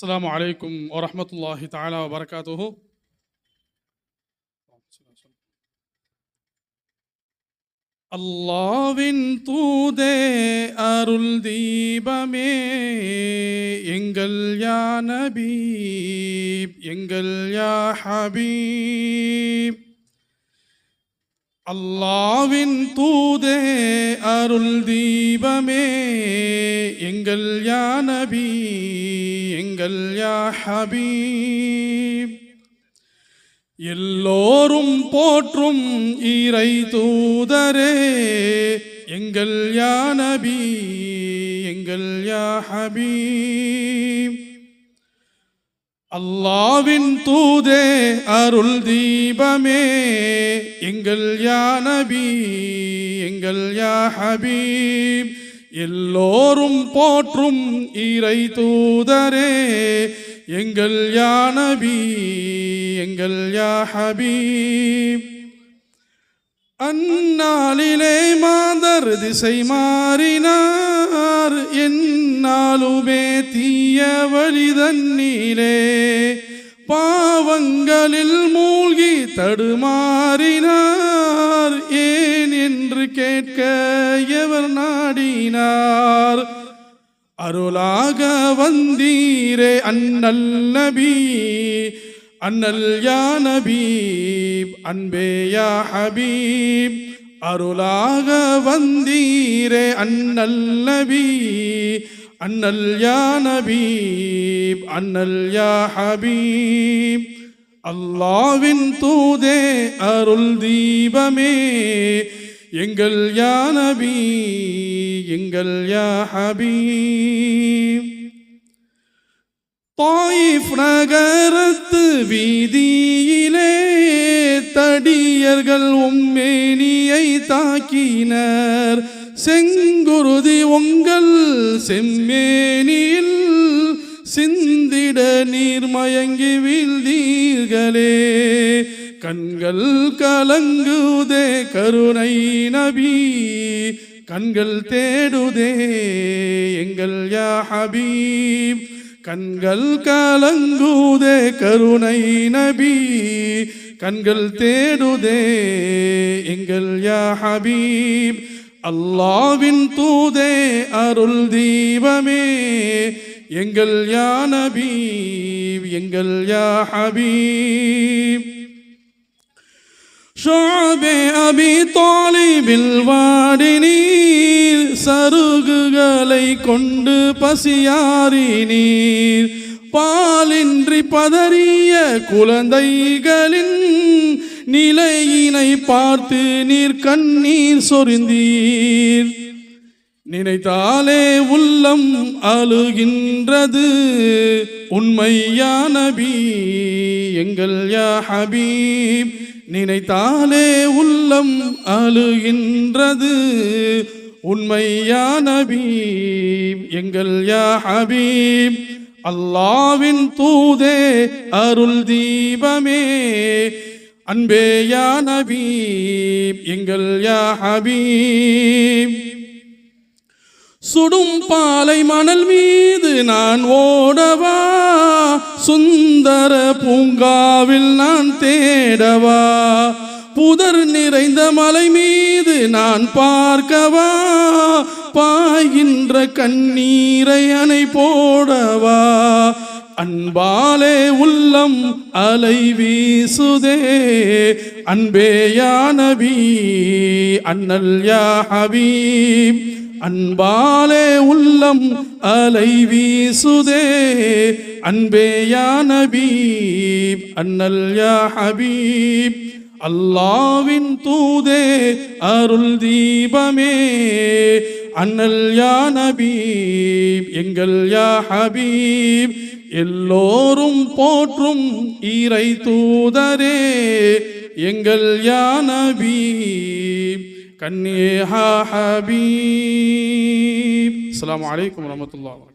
السلام عليكم ورحمة الله تعالى وبركاته அல்லாவின் தூதே அருள் தீபமே எங்கள் யா நபீப் எங்கள் யா ஹபீப் அல்லாவின் தூதே அருள் தீபமே. எங்கள் யா நபி எங்கள் யா ஹபீப். எல்லோரும் போற்றும் இறை தூதரே. எங்கள் யா நபி எங்கள் யா ஹபீப். அல்லாவின் தூதே அருள் தீபமே. எங்கள் யா நபி எங்கள் யா ஹபீப். எல்லோரும் போற்றும் இறை தூதரே. எங்கள் யா நபி எங்கள் யா ஹபீப். அந்நாளிலே அவர் திசை மாறினார். என்னாலுமே தீய வழிதன்னிலே பாவங்களில் மூழ்கி தடுமாறினார். ஏன் என்று கேட்க எவர் நாடினார்? அருளாக வந்தீரே அண்ணல் நபி அண்ணல் யா நபீப் அன்பே யா ஹபீப். அருளாக வந்தீரே அண்ணல் நபி அண்ணல் யா நபீப் அண்ணல் யா ஹபீப். அல்லாவின் தூதே அருள் தீபமே எங்கள் யா நபி எங்கள் யா ஹபீப். தாயிஃப் நகரத்து வீதியிலே தடியர்கள் உம்மேனியை தாக்கினர். செங்குருதி உங்கள் செம்மேனியில் சிந்திட நீர் மயங்கி வீழ்ந்தீர்களே. கண்கள் கலங்குதே கருணை நபி கண்கள் தேடுதே எங்கள் யா ஹபீப். கண்கள் கலங்குதே கருணை நபி கண்கள் தேடுதே எங்கள் யா ஹபீப் அல்லாவின் தூதே அருள் தீபமே. எங்கள் யா நபீப் எங்கள் யா ஹபீப். ஷாபே அபி தாலிபில் வாடி சருகுகளை கொண்டு பசியாரினீர் பாலின்றி பதறிய குழந்தைகளின் நிலையினை பார்த்து நீர் கண்ணீர் சொரிந்தீர். நினைத்தாலே உள்ளம் அழுகின்றது. உண்மையா நபி எங்கள் யா ஹபீப். நினைத்தாலே உள்ளம் அழுகின்றது. உண்மையா நபி எங்கள் யா ஹபீப். அல்லாவின் தூதே அருள் தீபமே. அன்பே யா நபி எங்கள் யா ஹபீப் சுடும் பாலை மணல் மீது நான் ஓடவா? சுந்தர பூங்காவில் நான் தேடவா? புதர் நிறைந்த மலை மீது நான் பார்க்கவா? பாய்கின்ற கண்ணீரை அணை போடவா? அன்பாலே உள்ளம் அலை வீசுதே அன்பேயா நபி அண்ணல் யா ஹபீப். அன்பாலே உள்ளம் அலை வீசுதே அன்பேயா நபீப் அண்ணல் யா ஹபீப். அல்லாவின் தூதே அருள் தீபமே. அண்ணல் யா நபீப் எங்கள் யா ஹபீப். எல்லோரும் போற்றும் இறை தூதரே எங்கள் யா நபீப். கண்ணே ஹா ஹபீப். அஸ்ஸலாமு வலைக்கம் வரமத்துல்லா